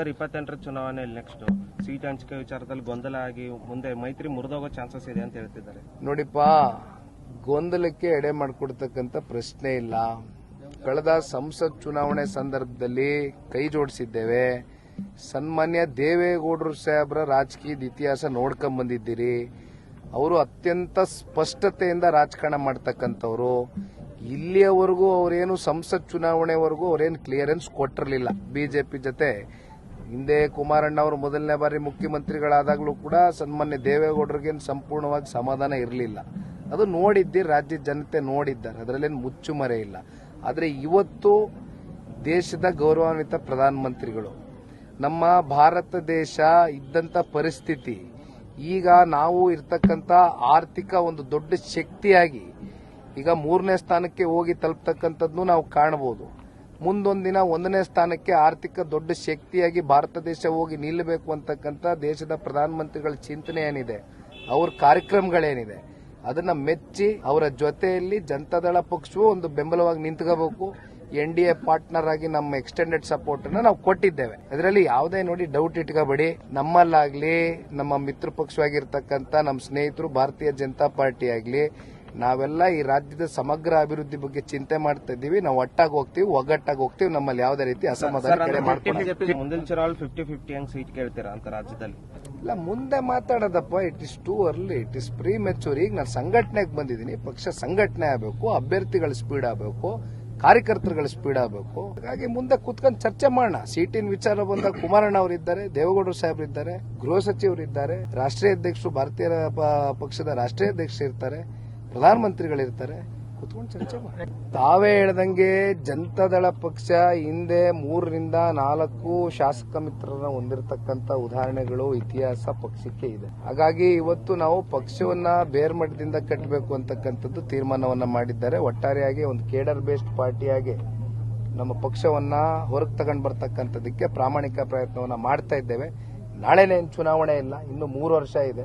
Sir ಇಪ್ಪತ್ತೆಂಟರ ಚುನಾವಣೆಯಲ್ಲಿ next seat ಹಂಚಿಕೆ ವಿಚಾರದಲ್ಲಿ ಗೊಂದಲ ಆಗಿ ಮುಂದೆ ಮೈತ್ರಿ ಮುರಿದೋಗೋ ಚಾನ್ಸಸ್ ಇದೆ ಅಂತ ಹೇಳ್ತಿದ್ದಾರೆ. ನೋಡಿಪ್ಪ, ಗೊಂದಲಕ್ಕೆ ಎಡೆ ಮಾಡಿಕೊಡ್ತಕ್ಕಂಥ ಪ್ರಶ್ನೆ ಇಲ್ಲ. ಕಳೆದ ಸಂಸತ್ ಚುನಾವಣೆ ಸಂದರ್ಭದಲ್ಲಿ ಕೈ ಜೋಡಿಸಿದ್ದೇವೆ. ಸನ್ಮಾನ್ಯ ದೇವೇಗೌಡರು ಸಾಹೇಬ್ರ ರಾಜಕೀಯದ ಇತಿಹಾಸ ನೋಡ್ಕೊಂಡ್ ಬಂದಿದ್ದೀರಿ. ಅವರು ಅತ್ಯಂತ ಸ್ಪಷ್ಟತೆಯಿಂದ ರಾಜಕಾರಣ ಮಾಡ್ತಕ್ಕಂಥವ್ರು. ಇಲ್ಲಿಯವರೆಗೂ ಅವರೇನು ಸಂಸತ್ ಚುನಾವಣೆವರೆಗೂ ಅವರೇನು ಕ್ಲಿಯರೆನ್ಸ್ ಕೊಟ್ಟಿರಲಿಲ್ಲ. ಬಿಜೆಪಿ ಜೊತೆ ಹಿಂದೆ ಕುಮಾರಣ್ಣ ಅವರು ಮೊದಲನೇ ಬಾರಿ ಮುಖ್ಯಮಂತ್ರಿಗಳಾದಾಗಲೂ ಕೂಡ ಸನ್ಮಾನ್ಯ ದೇವೇಗೌಡರಿಗೆ ಸಂಪೂರ್ಣವಾಗಿ ಸಮಾಧಾನ ಇರಲಿಲ್ಲ. ಅದು ನೋಡಿದ್ದಿ ರಾಜ್ಯ ಜನತೆ ನೋಡಿದ್ದಾರೆ. ಅದರಲ್ಲೇನು ಮುಚ್ಚುಮರೆ ಇಲ್ಲ. ಆದರೆ ಇವತ್ತು ದೇಶದ ಗೌರವಾನ್ವಿತ ಪ್ರಧಾನಮಂತ್ರಿಗಳು, ನಮ್ಮ ಭಾರತ ದೇಶ ಇದ್ದಂಥ ಪರಿಸ್ಥಿತಿ, ಈಗ ನಾವು ಇರ್ತಕ್ಕಂಥ ಆರ್ಥಿಕ ಒಂದು ದೊಡ್ಡ ಶಕ್ತಿಯಾಗಿ ಈಗ ಮೂರನೇ ಸ್ಥಾನಕ್ಕೆ ಹೋಗಿ ತಲುಪ್ತಕ್ಕಂಥದ್ದು ನಾವು ಕಾಣಬಹುದು ಮುಂದೊಂದಿನ ಒಂದನೇ ಸ್ಥಾನಕ್ಕೆ ಆರ್ಥಿಕ ದೊಡ್ಡ ಶಕ್ತಿಯಾಗಿ ಭಾರತ ದೇಶ ಹೋಗಿ ನಿಲ್ಲಬೇಕು ಅಂತಕ್ಕಂಥ ದೇಶದ ಪ್ರಧಾನಮಂತ್ರಿಗಳ ಚಿಂತನೆ ಏನಿದೆ, ಅವ್ರ ಕಾರ್ಯಕ್ರಮಗಳೇನಿದೆ, ಅದನ್ನ ಮೆಚ್ಚಿ ಅವರ ಜೊತೆಯಲ್ಲಿ ಜನತಾದಳ ಪಕ್ಷವು ಒಂದು ಬೆಂಬಲವಾಗಿ ನಿಂತ್ಕೋಬೇಕು. ಎನ್ ಡಿ ಎ ಪಾರ್ಟ್ನರ್ ಆಗಿ ನಮ್ಮ ಎಕ್ಸ್ಟೆಂಡೆಡ್ ಸಪೋರ್ಟ್ ಅನ್ನ ನಾವು ಕೊಟ್ಟಿದ್ದೇವೆ. ಅದರಲ್ಲಿ ಯಾವುದೇ ನೋಡಿ ಡೌಟ್ ಇಟ್ಕೋಬೇಡಿ. ನಮ್ಮಲ್ಲಾಗ್ಲಿ, ನಮ್ಮ ಮಿತ್ರ ಪಕ್ಷವಾಗಿರ್ತಕ್ಕಂಥ ನಮ್ಮ ಸ್ನೇಹಿತರು ಭಾರತೀಯ ಜನತಾ ಪಾರ್ಟಿ ಆಗ್ಲಿ ನಾವೆಲ್ಲ ಈ ರಾಜ್ಯದ ಸಮಗ್ರ ಅಭಿವೃದ್ಧಿ ಬಗ್ಗೆ ಚಿಂತೆ ಮಾಡ್ತಾ ಇದ್ದೀವಿ. ನಾವು ಒಟ್ಟಾಗಿ ಹೋಗ್ತೀವಿ ಒಗ್ಗಟ್ಟಾಗಿ ಹೋಗ್ತೀವಿ ನಮ್ಮಲ್ಲಿ ಯಾವುದೇ ರೀತಿ ಅಸಮಾಧಾನ ಕೆಡೆ ಮಾಡ್ಕೊಂಡು ಬಿಜೆಪಿ ಮುಂದಿನ ಚುನಾವಣೆ ಫಿಫ್ಟಿ ಫಿಫ್ಟಿ ಹಂಗ್ ಸೀಟ್ ಕೇಳ್ತೀರಾ ಅಂತ ರಾಜ್ಯದಲ್ಲಿ? ಇಲ್ಲ ಮುಂದೆ ಮಾತಾಡೋದಪ್ಪ it is too early it is premature ಈಗ ನಾನು ಸಂಘಟನೆಗೆ ಬಂದಿದ್ದೀನಿ ಪಕ್ಷ ಸಂಘಟನೆ ಆಗಬೇಕು ಅಭ್ಯರ್ಥಿಗಳ ಸ್ಪೀಡ್ ಆಗಬೇಕು ಕಾರ್ಯಕರ್ತರುಗಳ ಸ್ಪೀಡ್ ಆಗಬೇಕು. ಹಾಗಾಗಿ ಮುಂದೆ ಕುತ್ಕೊಂಡು ಚರ್ಚೆ ಮಾಡೋಣ. ಸೀಟಿನ ವಿಚಾರ ಬಂದಾಗ ಕುಮಾರಣ್ಣ ಅವರಿದ್ದಾರೆ ದೇವೇಗೌಡರು ಸಾಹೇಬ್ರು ಇದ್ದಾರೆ ಗೃಹ ಸಚಿವರು ಇದ್ದಾರೆ ರಾಷ್ಟ್ರೀಯ ಅಧ್ಯಕ್ಷರು ಭಾರತೀಯ ಪಕ್ಷದ ರಾಷ್ಟ್ರೀಯ ಅಧ್ಯಕ್ಷರು ಇರ್ತಾರೆ. ಪ್ರಧಾನಮಂತ್ರಿಗಳಿರ್ತಾರೆ, ಕುತ್ಕೊಂಡು ಚರ್ಚೆ ಮಾಡಿ. ತಾವೇ ಹೇಳ್ದಂಗೆ ಜನತಾದಳ ಪಕ್ಷ ಹಿಂದೆ ಮೂರರಿಂದ ನಾಲ್ಕು ಶಾಸಕ ಮಿತ್ರರನ್ನ ಹೊಂದಿರತಕ್ಕಂತ ಉದಾಹರಣೆಗಳು ಇತಿಹಾಸ ಪಕ್ಷಕ್ಕೆ ಇದೆ. ಹಾಗಾಗಿ ಇವತ್ತು ನಾವು ಪಕ್ಷವನ್ನ ಬೇರ್ಮಟ್ಟದಿಂದ ಕಟ್ಟಬೇಕು ಅಂತಕ್ಕಂಥದ್ದು ತೀರ್ಮಾನವನ್ನ ಮಾಡಿದ್ದಾರೆ. ಒಟ್ಟಾರೆಯಾಗಿ ಒಂದು ಕೇಡರ್ ಬೇಸ್ಡ್ ಪಾರ್ಟಿಯಾಗಿ ನಮ್ಮ ಪಕ್ಷವನ್ನ ಹೊರಗೆ ತಗೊಂಡು ಬರ್ತಕ್ಕಂಥದ್ದಕ್ಕೆ ಪ್ರಾಮಾಣಿಕ ಪ್ರಯತ್ನವನ್ನ ಮಾಡ್ತಾ ಇದ್ದೇವೆ. ನಾಳೆನೇ ಚುನಾವಣೆ ಇಲ್ಲ, ಇನ್ನು ಮೂರು ವರ್ಷ ಇದೆ.